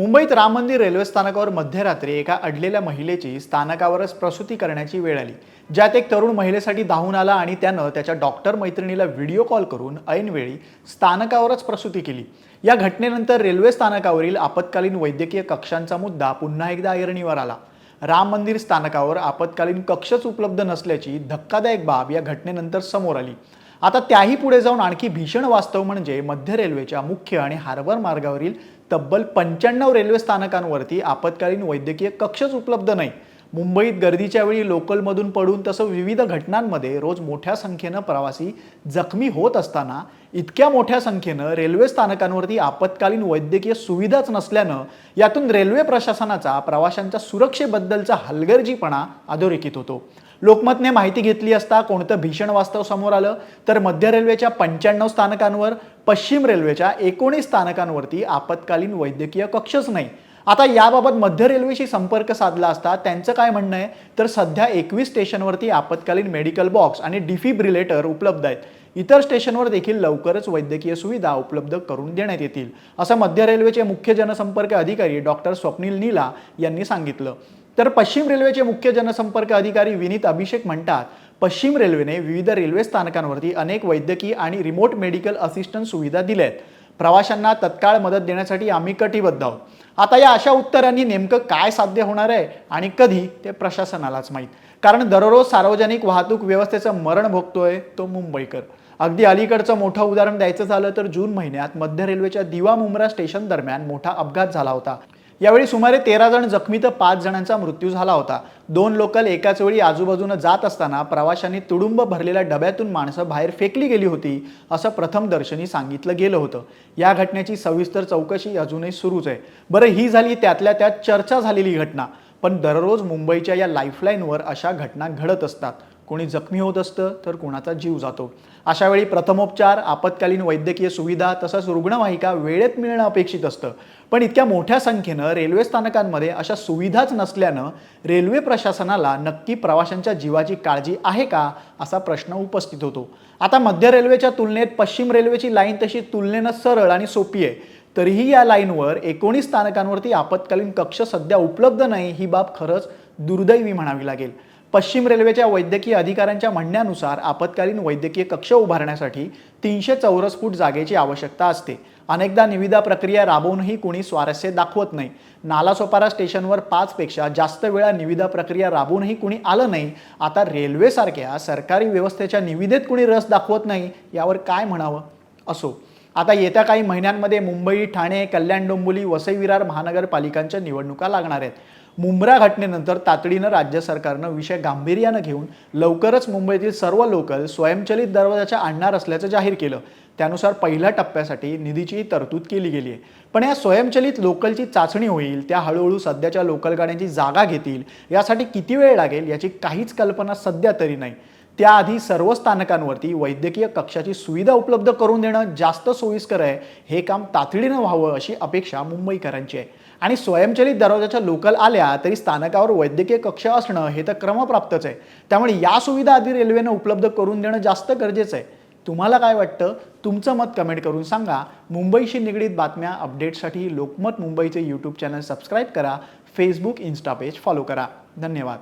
मुंबईत राम मंदिर रेल्वे स्थानकावर मध्यरात्री एका अडलेल्या महिलेची स्थानकावरच प्रसूती करण्याची वेळ आली. ज्यात एक तरुण महिलेसाठी धावून आला आणि त्यानं त्याच्या डॉक्टर मैत्रिणीला व्हिडिओ कॉल करून ऐनवेळी स्थानकावरच प्रसूती केली. या घटनेनंतर रेल्वे स्थानकावरील आपत्कालीन वैद्यकीय कक्षांचा मुद्दा पुन्हा एकदा ऐरणीवर आला. राम मंदिर स्थानकावर आपत्कालीन कक्षच उपलब्ध नसल्याची धक्कादायक बाब या घटनेनंतर समोर आली. आता त्याही पुढे जाऊन आणखी भीषण वास्तव म्हणजे मध्य रेल्वेच्या मुख्य आणि हार्बर मार्गावरील तब्बल पंच्याण्णव रेल्वे स्थानकांवरती आपत्कालीन वैद्यकीय कक्षच उपलब्ध नाही. मुंबईत गर्दीच्या वेळी लोकलमधून पडून तसं विविध घटनांमध्ये रोज मोठ्या संख्येनं प्रवासी जखमी होत असताना इतक्या मोठ्या संख्येनं रेल्वे स्थानकांवरती आपत्कालीन वैद्यकीय सुविधाच नसल्यानं यातून रेल्वे प्रशासनाचा प्रवाशांच्या सुरक्षेबद्दलचा हलगर्जीपणा अधोरेखित होतो. लोकमतने माहिती घेतली असता कोणतं भीषण वास्तव समोर आलं तर मध्य रेल्वेच्या पंच्याण्णव स्थानकांवर पश्चिम रेल्वेच्या एकोणीस स्थानकांवरती आपत्कालीन वैद्यकीय कक्षच नाही. आता याबाबत मध्य रेल्वेशी संपर्क साधला असता त्यांचं काय म्हणणं आहे? तर सध्या एकवीस स्टेशनवरती आपत्कालीन मेडिकल बॉक्स आणि डिफिब्रिलेटर उपलब्ध आहेत. इतर स्टेशनवर देखील लवकरच वैद्यकीय सुविधा उपलब्ध करून देण्यात येतील असं मध्य रेल्वेचे मुख्य जनसंपर्क अधिकारी डॉक्टर स्वप्नील नीला यांनी सांगितलं. तर पश्चिम रेल्वेचे मुख्य जनसंपर्क अधिकारी विनीत अभिषेक म्हणतात पश्चिम रेल्वेने विविध रेल्वे स्थानकांवरती अनेक वैद्यकीय आणि रिमोट मेडिकल असिस्टंट सुविधा दिल्या आहेत प्रवाशांना तत्काळ मदत देण्यासाठी आम्ही कटिबद्ध आहोत. आता या अशा उत्तरांनी नेमकं काय साध्य होणार आहे आणि कधी ते प्रशासनालाच माहीत. कारण दररोज सार्वजनिक वाहतूक व्यवस्थेचं मरण भोगतोय तो मुंबईकर. अगदी अलीकडचं मोठं उदाहरण द्यायचं झालं तर जून महिन्यात मध्य रेल्वेच्या दिवा मुंब्रा स्टेशन दरम्यान मोठा अपघात झाला होता. यावेळी सुमारे तेरा जण जखमी तर पाच जणांचा मृत्यू झाला होता. दोन लोकल एकाच वेळी आजूबाजूनं जात असताना प्रवाशांनी तुडुंब भरलेल्या डब्यातून माणसं बाहेर फेकली गेली होती असं प्रथमदर्शनी सांगितलं गेलं होतं. या घटनेची सविस्तर चौकशी अजूनही सुरूच आहे. बरं ही झाली त्यातल्या त्यात चर्चा झालेली घटना पण दररोज मुंबईच्या या लाईफलाईनवर अशा घटना घडत असतात. कोणी जखमी होत असतं तर कोणाचा जीव जातो. अशावेळी प्रथमोपचार आपत्कालीन वैद्यकीय सुविधा तसंच रुग्णवाहिका वेळेत मिळणं अपेक्षित असतं. पण इतक्या मोठ्या संख्येनं रेल्वे स्थानकांमध्ये अशा सुविधाच नसल्यानं रेल्वे प्रशासनाला नक्की प्रवाशांच्या जीवाची काळजी आहे का असा प्रश्न उपस्थित होतो. आता मध्य रेल्वेच्या तुलनेत पश्चिम रेल्वेची लाईन तशी तुलनेनं सरळ आणि सोपी आहे. तरीही या लाईनवर एकोणीस स्थानकांवरती आपत्कालीन कक्ष सध्या उपलब्ध नाही ही बाब खरंच दुर्दैवी म्हणावी लागेल. पश्चिम रेल्वेच्या वैद्यकीय अधिकाऱ्यांच्या म्हणण्यानुसार आपत्कालीन वैद्यकीय कक्ष उभारण्यासाठी तीनशे चौरस फूट जागेची आवश्यकता असते. अनेकदा निविदा प्रक्रिया राबवूनही कुणी स्वारस्य दाखवत नाही. नालासोपारा स्टेशनवर पाचपेक्षा जास्त वेळा निविदा प्रक्रिया राबवूनही कुणी आलं नाही. आता रेल्वेसारख्या सरकारी व्यवस्थेच्या निविदेत कुणी रस दाखवत नाही यावर काय म्हणावं? असो. आता येत्या काही महिन्यांमध्ये मुंबई ठाणे कल्याण डोंबिवली वसई विरार महानगरपालिकांच्या निवडणुका लागणार आहेत. मुंब्रा घटनेनंतर तातडीनं राज्य सरकारनं विषय गांभीर्यानं घेऊन लवकरच मुंबईतील सर्व लोकल स्वयंचलित दरवाजाच्या आणणार असल्याचं जाहीर केलं. त्यानुसार पहिल्या टप्प्यासाठी निधीची तरतूद केली गेली आहे पण या स्वयंचलित लोकलची चाचणी होईल त्या हळूहळू सध्याच्या लोकल गाड्यांची जागा घेतील यासाठी किती वेळ लागेल याची काहीच कल्पना सध्या तरी नाही. त्याआधी सर्व स्थानकांवरती वैद्यकीय कक्षाची सुविधा उपलब्ध करून देणं जास्त सोयीस्कर आहे हे काम तातडीनं व्हावं अशी अपेक्षा मुंबईकरांची आहे. आणि स्वयंचलित दरवाजाच्या लोकल आल्या तरी स्थानकावर वैद्यकीय कक्ष असणं हे तर क्रमप्राप्तच आहे. त्यामुळे या सुविधा आधी रेल्वेनं उपलब्ध करून देणं जास्त गरजेचं आहे. तुम्हाला काय वाटतं? तुमचं मत कमेंट करून सांगा. मुंबईशी निगडीत बातम्या अपडेटसाठी लोकमत मुंबईचे यूट्यूब चॅनल सबस्क्राईब करा. फेसबुक इन्स्टा पेज फॉलो करा. धन्यवाद.